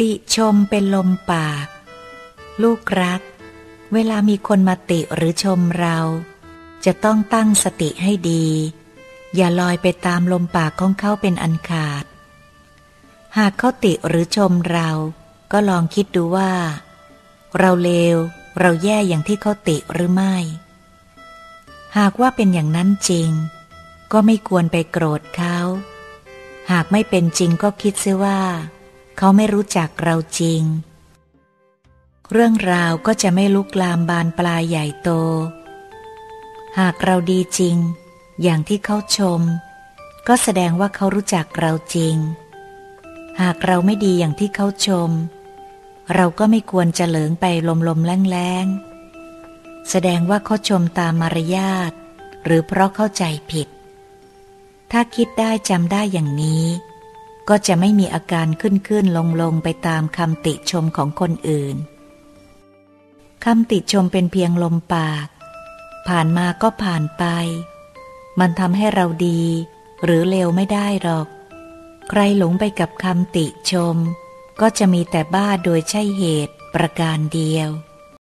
ติชมเป็นลมปาก ลูกรัก เวลามีคนมาติหรือชมเรา จะต้องตั้งสติให้ดี อย่าลอยไปตามลมปากของเขาเป็นอันขาด หากเขาติหรือชมเรา ก็ลองคิดดูว่า เราเลว เราแย่อย่างที่เขาติหรือไม่ หากว่าเป็นอย่างนั้นจริง ก็ไม่ควรไปโกรธเขา หากไม่เป็นจริงก็คิดเสียว่า เขาไม่รู้จักเราจริง เรื่องราวก็จะไม่ลุกลามบานปลายใหญ่โต หากเราดีจริง อย่างที่เขาชม ก็แสดงว่าเขารู้จักเราจริง หากเราไม่ดีอย่างที่เขาชม เราก็ไม่ควรจะเหลิงไปลมๆแรงๆ แสดงว่าเขาชมตามมารยาทหรือเพราะเข้าใจผิด ถ้าคิดได้จำได้อย่างนี้ ก็จะไม่มีอาการขึ้นขึ้นลงลงไปตามคำติชมของคนอื่น คำติชมเป็นเพียงลมปาก ผ่านมาก็ผ่านไป มันทำให้เราดี หรือเลวไม่ได้หรอก ใครหลงไปกับคำติชม ก็จะมีแต่บ้าโดยใช่เหตุประการเดียว